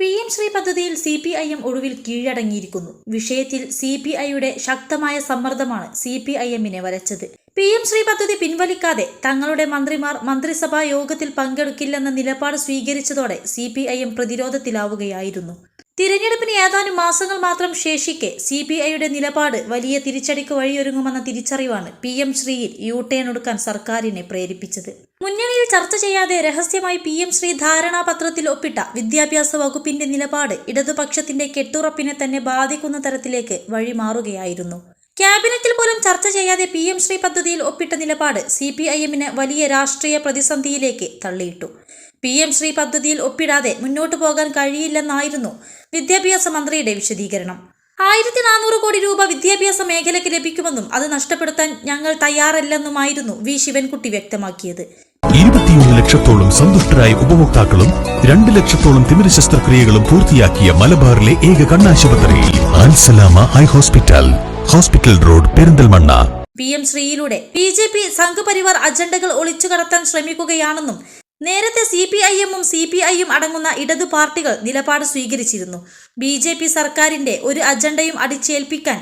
P M Shri പദ്ധതിയിൽ C P I M ഒടുവിൽ കീഴടങ്ങിയിരിക്കുന്നു. വിഷയത്തിൽ സി പി ഐയുടെ ശക്തമായ സമ്മർദ്ദമാണ് സി പി ഐ എമ്മിനെ വരച്ചത്. പി എം ശ്രീ പദ്ധതി പിൻവലിക്കാതെ തങ്ങളുടെ മന്ത്രിമാർ മന്ത്രിസഭാ യോഗത്തിൽ പങ്കെടുക്കില്ലെന്ന നിലപാട് സ്വീകരിച്ചതോടെ സി പി ഐ എം പ്രതിരോധത്തിലാവുകയായിരുന്നു. തിരഞ്ഞെടുപ്പിന് ഏതാനും മാസങ്ങൾ മാത്രം ശേഷിക്കെ സി പി ഐയുടെ നിലപാട് വലിയ തിരിച്ചടിക്ക് വഴിയൊരുങ്ങുമെന്ന തിരിച്ചറിവാണ് പി എം ശ്രീയിൽ യു ടേൺ എടുക്കാൻ സർക്കാരിനെ പ്രേരിപ്പിച്ചത്. മുന്നണിയിൽ ചർച്ച ചെയ്യാതെ രഹസ്യമായി പി എം ശ്രീ ധാരണാപത്രത്തിൽ ഒപ്പിട്ട വിദ്യാഭ്യാസ വകുപ്പിന്റെ നിലപാട് ഇടതുപക്ഷത്തിന്റെ കെട്ടുറപ്പിനെ തന്നെ ബാധിക്കുന്ന തരത്തിലേക്ക് വഴിമാറുകയായിരുന്നു. ക്യാബിനറ്റിൽ പോലും ചർച്ച ചെയ്യാതെ പി എം ശ്രീ പദ്ധതിയിൽ ഒപ്പിട്ട നിലപാട് സി പി ഐ എമ്മിന് വലിയ രാഷ്ട്രീയ പ്രതിസന്ധിയിലേക്ക് തള്ളിയിട്ടു. പി എം ശ്രീ പദ്ധതിയിൽ ഒപ്പിടാതെ മുന്നോട്ടു പോകാൻ കഴിയില്ലെന്നായിരുന്നു വിദ്യാഭ്യാസ മന്ത്രിയുടെ വിശദീകരണം. ആയിരത്തി നാനൂറ് കോടി രൂപ വിദ്യാഭ്യാസ മേഖലയ്ക്ക് ലഭിക്കുമെന്നും അത് നഷ്ടപ്പെടുത്താൻ ഞങ്ങൾ തയ്യാറല്ലെന്നുമായിരുന്നു വി ശിവൻകുട്ടി വ്യക്തമാക്കിയത്. ഇരുപത്തിയൊന്ന് ലക്ഷത്തോളം സന്തുഷ്ടരായ ഉപഭോക്താക്കളും രണ്ട് ലക്ഷത്തോളം തിമിര ശസ്ത്രക്രിയകളും പൂർത്തിയാക്കിയ മലബാറിലെ ഏക കണ്ണാശുപത്രി Ansalama eye hospital hospital road Perinthalmanna. P M ശ്രീയിലൂടെ B J P Sangh Parivar അജണ്ടകൾ ഒളിച്ചു കടത്താൻ ശ്രമിക്കുകയാണെന്നും നേരത്തെ സി പി ഐ എമ്മും സി പി ഐയും അടങ്ങുന്ന ഇടതു പാർട്ടികൾ നിലപാട് സ്വീകരിച്ചിരുന്നു. ബി ജെ പി സർക്കാരിന്റെ ഒരു അജണ്ടയും അടിച്ചേൽപ്പിക്കാൻ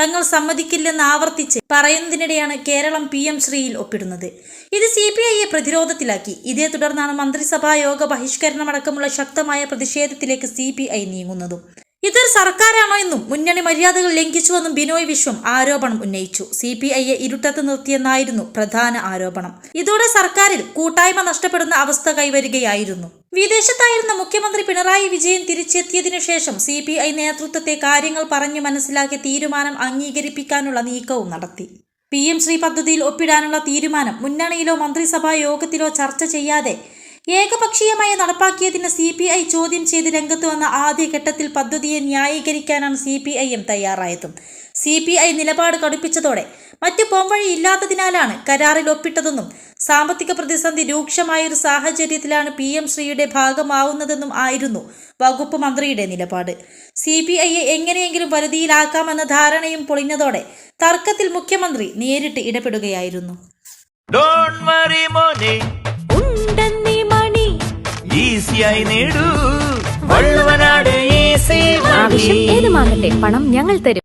തങ്ങൾ സമ്മതിക്കില്ലെന്ന് ആവർത്തിച്ച് പറയുന്നതിനിടെയാണ് കേരളം പി എം ശ്രീയിൽ ഒപ്പിടുന്നത്. ഇത് സി പി ഐയെ പ്രതിരോധത്തിലാക്കി. ഇതേ തുടർന്നാണ് മന്ത്രിസഭാ യോഗ ബഹിഷ്കരണമടക്കമുള്ള ശക്തമായ പ്രതിഷേധത്തിലേക്ക് സി പി ഐ നീങ്ങുന്നതും. സർക്കാരാണോ എന്നും മുന്നണി മര്യാദകൾ ലംഘിച്ചുവെന്നും ബിനോയ് വിശ്വം ആരോപണം ഉന്നയിച്ചു. സി പി ഐയെ ഇരുട്ടത്ത് നിർത്തിയെന്നായിരുന്നു പ്രധാന ആരോപണം. ഇതോടെ സർക്കാരിൽ കൂട്ടായ്മ നഷ്ടപ്പെടുന്ന അവസ്ഥ കൈവരികയായിരുന്നു. വിദേശത്തായിരുന്ന മുഖ്യമന്ത്രി പിണറായി വിജയൻ തിരിച്ചെത്തിയതിനു ശേഷം സി പി ഐ നേതൃത്വത്തെ കാര്യങ്ങൾ പറഞ്ഞു മനസ്സിലാക്കി തീരുമാനം അംഗീകരിപ്പിക്കാനുള്ള നീക്കവും നടത്തി. പി എം ശ്രീ പദ്ധതിയിൽ ഒപ്പിടാനുള്ള തീരുമാനം മുന്നണിയിലോ മന്ത്രിസഭാ യോഗത്തിലോ ചർച്ച ചെയ്യാതെ ഏകപക്ഷീയമായി നടപ്പാക്കിയതിന് സി പി ഐ ചോദ്യം ചെയ്ത് രംഗത്ത് വന്ന ആദ്യഘട്ടത്തിൽ പദ്ധതിയെ ന്യായീകരിക്കാനാണ് സി പി ഐ എം തയ്യാറായതും. സി പി ഐ നിലപാട് കടുപ്പിച്ചതോടെ മറ്റു പോംവഴി ഇല്ലാത്തതിനാലാണ് കരാറിൽ ഒപ്പിട്ടതെന്നും സാമ്പത്തിക പ്രതിസന്ധി രൂക്ഷമായൊരു സാഹചര്യത്തിലാണ് പി എം ശ്രീയുടെ ഭാഗമാവുന്നതെന്നും ആയിരുന്നു വകുപ്പ് മന്ത്രിയുടെ നിലപാട്. സി പി ഐയെ എങ്ങനെയെങ്കിലും വരുതിയിലാക്കാമെന്ന ധാരണയും പൊളിഞ്ഞതോടെ തർക്കത്തിൽ മുഖ്യമന്ത്രി നേരിട്ട് ഇടപെടുകയായിരുന്നു. ഈസിയായി നേടൂ. വള്ളുവനാട് ആവശ്യം ഏതുമാകട്ടെ പണം ഞങ്ങൾ തരും.